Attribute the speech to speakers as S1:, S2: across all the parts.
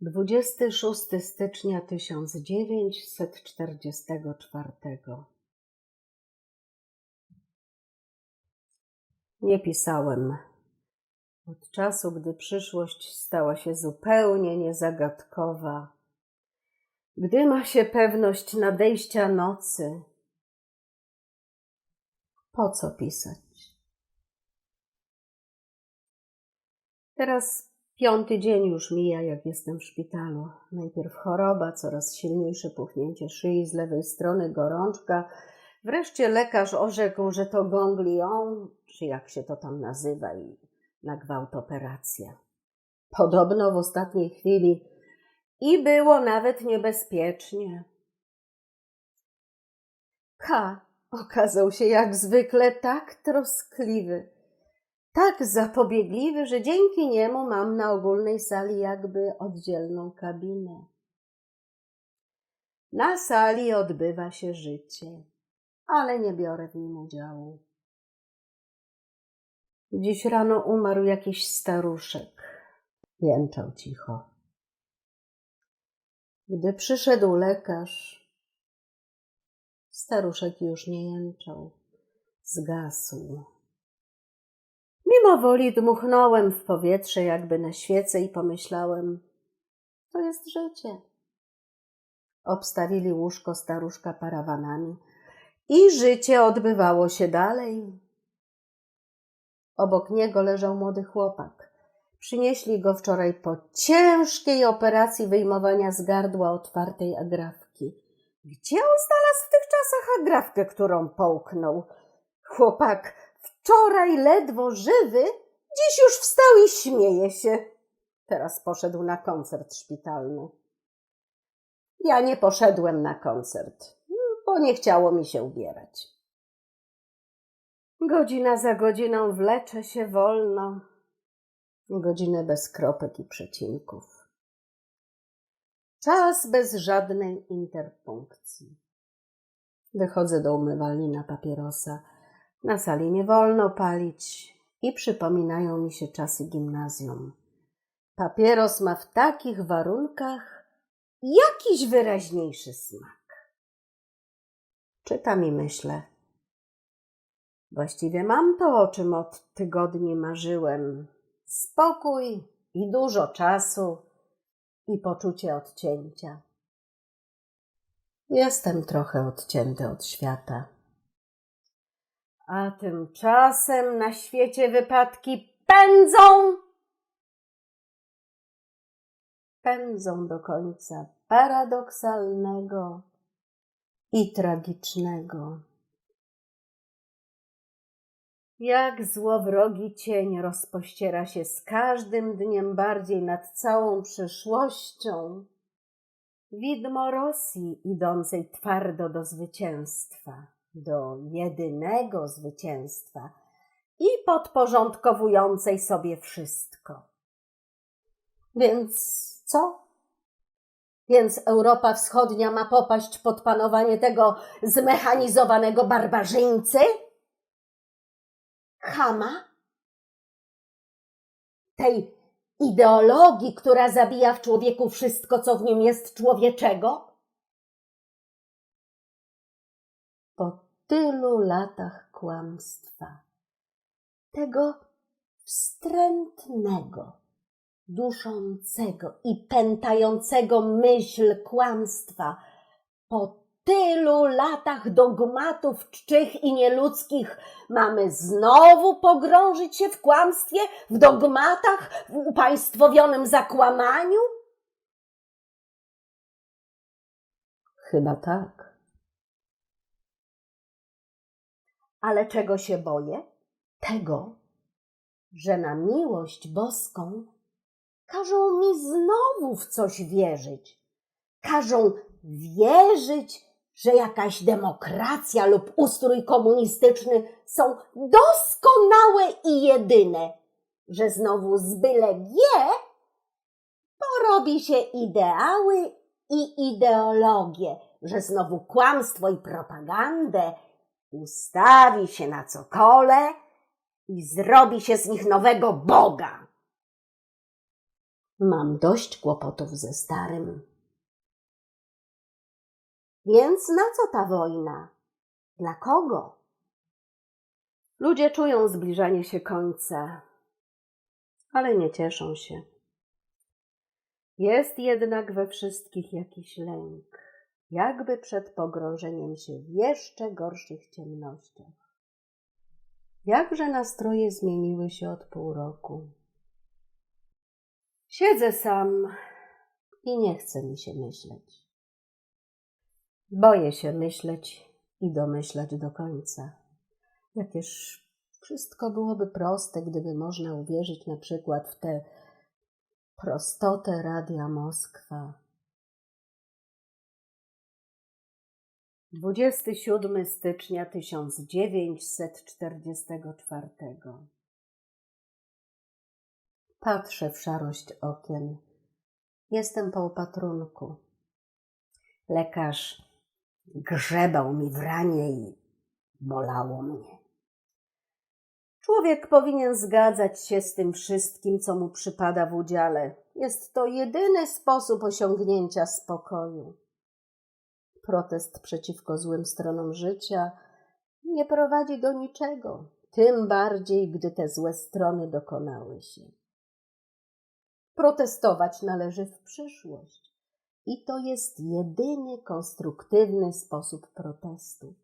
S1: Dwudziesty szósty stycznia tysiąc dziewięćset czterdziestego czwartego. Nie pisałem. Od czasu, gdy przyszłość stała się zupełnie niezagadkowa, gdy ma się pewność nadejścia nocy, po co pisać? Teraz piąty dzień już mija, jak jestem w szpitalu. Najpierw choroba, coraz silniejsze puchnięcie szyi z lewej strony, gorączka. Wreszcie lekarz orzekł, że to ganglion, czy jak się to tam nazywa, i na gwałt operacja. Podobno w ostatniej chwili i było nawet niebezpiecznie. K okazał się jak zwykle tak troskliwy, tak zapobiegliwy, że dzięki niemu mam na ogólnej sali jakby oddzielną kabinę. Na sali odbywa się życie, ale nie biorę w nim udziału. Dziś rano umarł jakiś staruszek. Jęczał cicho. Gdy przyszedł lekarz, staruszek już nie jęczał. Zgasł. Mimo woli dmuchnąłem w powietrze, jakby na świecę, i pomyślałem: To jest życie. Obstawili łóżko staruszka parawanami i życie odbywało się dalej. Obok niego leżał młody chłopak. Przynieśli go wczoraj po ciężkiej operacji wyjmowania z gardła otwartej agrafki. Gdzie on znalazł w tych czasach agrafkę, którą połknął? Chłopak wczoraj ledwo żywy, dziś już wstał i śmieje się. Teraz poszedł na koncert szpitalny. Ja nie poszedłem na koncert, bo nie chciało mi się ubierać. Godzina za godziną wlecze się wolno. Godzinę bez kropek i przecinków. Czas bez żadnej interpunkcji. Wychodzę do umywalni na papierosa. Na sali nie wolno palić i przypominają mi się czasy gimnazjum. Papieros ma w takich warunkach jakiś wyraźniejszy smak. Czytam i myślę. Właściwie mam to, o czym od tygodni marzyłem. Spokój i dużo czasu i poczucie odcięcia. Jestem trochę odcięty od świata. A tymczasem na świecie wypadki pędzą, pędzą do końca paradoksalnego i tragicznego. Jak złowrogi cień rozpościera się z każdym dniem bardziej nad całą przyszłością. Widmo Rosji idącej twardo do zwycięstwa, do jedynego zwycięstwa i podporządkowującej sobie wszystko. Więc co? Więc Europa Wschodnia ma popaść pod panowanie tego zmechanizowanego barbarzyńcy? Chama? Tej ideologii, która zabija w człowieku wszystko, co w nim jest człowieczego? Po tylu latach kłamstwa, tego wstrętnego, duszącego i pętającego myśl kłamstwa, po tylu latach dogmatów czczych i nieludzkich mamy znowu pogrążyć się w kłamstwie, w dogmatach, w upaństwowionym zakłamaniu? Chyba tak. Ale czego się boję? Tego, że na miłość boską każą mi znowu w coś wierzyć. Każą wierzyć, że jakaś demokracja lub ustrój komunistyczny są doskonałe i jedyne, że znowu z byle G zrobi się ideały i ideologie, że znowu kłamstwo i propagandę ustawi się na cokole i zrobi się z nich nowego Boga. Mam dość kłopotów ze starym. Więc na co ta wojna? Dla kogo? Ludzie czują zbliżanie się końca, ale nie cieszą się. Jest jednak we wszystkich jakiś lęk, jakby przed pogrążeniem się w jeszcze gorszych ciemnościach. Jakże nastroje zmieniły się od pół roku. Siedzę sam i nie chce mi się myśleć. Boję się myśleć i domyślać do końca. Jakież wszystko byłoby proste, gdyby można uwierzyć na przykład w tę prostotę Radia Moskwa. 27 stycznia 1944 Patrzę w szarość okien. Jestem po opatrunku. Lekarz grzebał mi w ranie i bolało mnie. Człowiek powinien zgadzać się z tym wszystkim, co mu przypada w udziale. Jest to jedyny sposób osiągnięcia spokoju. Protest przeciwko złym stronom życia nie prowadzi do niczego, tym bardziej, gdy te złe strony dokonały się. Protestować należy w przyszłość. I to jest jedyny konstruktywny sposób protestu.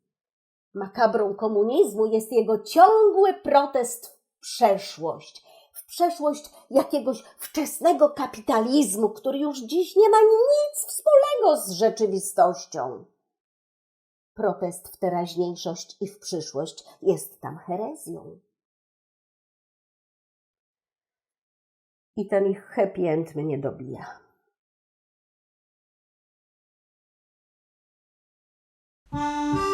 S1: Makabrą komunizmu jest jego ciągły protest w przeszłość, w przeszłość jakiegoś wczesnego kapitalizmu, który już dziś nie ma nic wspólnego z rzeczywistością. Protest w teraźniejszość i w przyszłość jest tam herezją. I ten ich happy end mnie dobija.
S2: Música